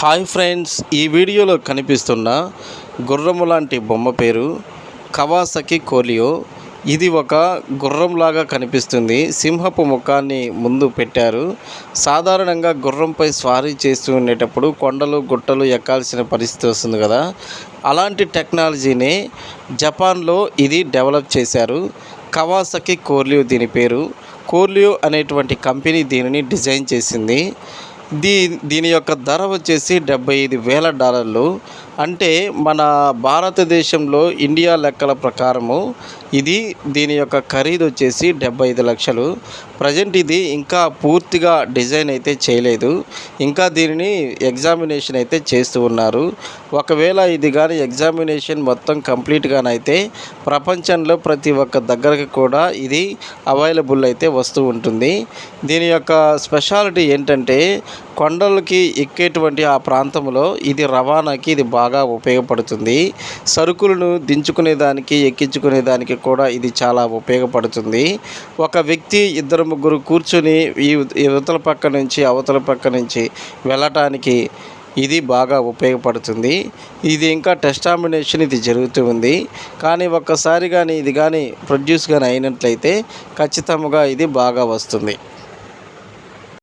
Hi friends ఈ వీడియోలో కనిపిస్తున్న గుర్రము లాంటి బొమ్మ పేరు కవాసకి కోలియో. ఇది ఒక గుర్రంలాగా కనిపిస్తుంది. సింహపు ముఖాన్ని ముందు పెట్టారు. సాధారణంగా గుర్రంపై స్వారీ చేస్తూ ఉండేటప్పుడు కొండలు గుట్టలు ఎక్కాల్సిన పరిస్థితి వస్తుంది కదా. అలాంటి టెక్నాలజీని జపాన్లో ఇది డెవలప్ చేశారు. కవాసకి కోర్లియో దీని పేరు. కోర్లియో అనేటువంటి కంపెనీ దీనిని డిజైన్ చేసింది. దీ దీని యొక్క ధర వచ్చేసి డెబ్బై ఐదు వేల డాలర్లు. అంటే మన భారతదేశంలో ఇండియా లెక్కల ప్రకారము ఇది దీని యొక్క ఖరీదు వచ్చేసి డెబ్బై ఐదు లక్షలు. ప్రజెంట్ ఇది ఇంకా పూర్తిగా డిజైన్ అయితే చేయలేదు. ఇంకా దీనిని ఎగ్జామినేషన్ అయితే చేస్తూ ఉన్నారు. ఒకవేళ ఇది కానీ ఎగ్జామినేషన్ మొత్తం కంప్లీట్గానైతే ప్రపంచంలో ప్రతి ఒక్క దగ్గరకు కూడా ఇది అవైలబుల్ అయితే వస్తూ ఉంటుంది. దీని యొక్క స్పెషాలిటీ ఏంటంటే కొండలకి ఎక్కేటువంటి ఆ ప్రాంతంలో ఇది రవాణాకి ఇది బాగా బాగా ఉపయోగపడుతుంది. సరుకులను దించుకునే దానికి ఎక్కించుకునే దానికి కూడా ఇది చాలా ఉపయోగపడుతుంది. ఒక వ్యక్తి ఇద్దరు ముగ్గురు కూర్చొని ఈ ఇవతల పక్క నుంచి అవతల పక్క నుంచి వెళ్ళటానికి ఇది బాగా ఉపయోగపడుతుంది. ఇది ఇంకా టెస్టామినేషన్ ఇది జరుగుతూ ఉంది. కానీ ఒక్కసారి కానీ ఇది కానీ ప్రొడ్యూస్ కానీ అయినట్లయితే ఖచ్చితంగా ఇది బాగా వస్తుంది.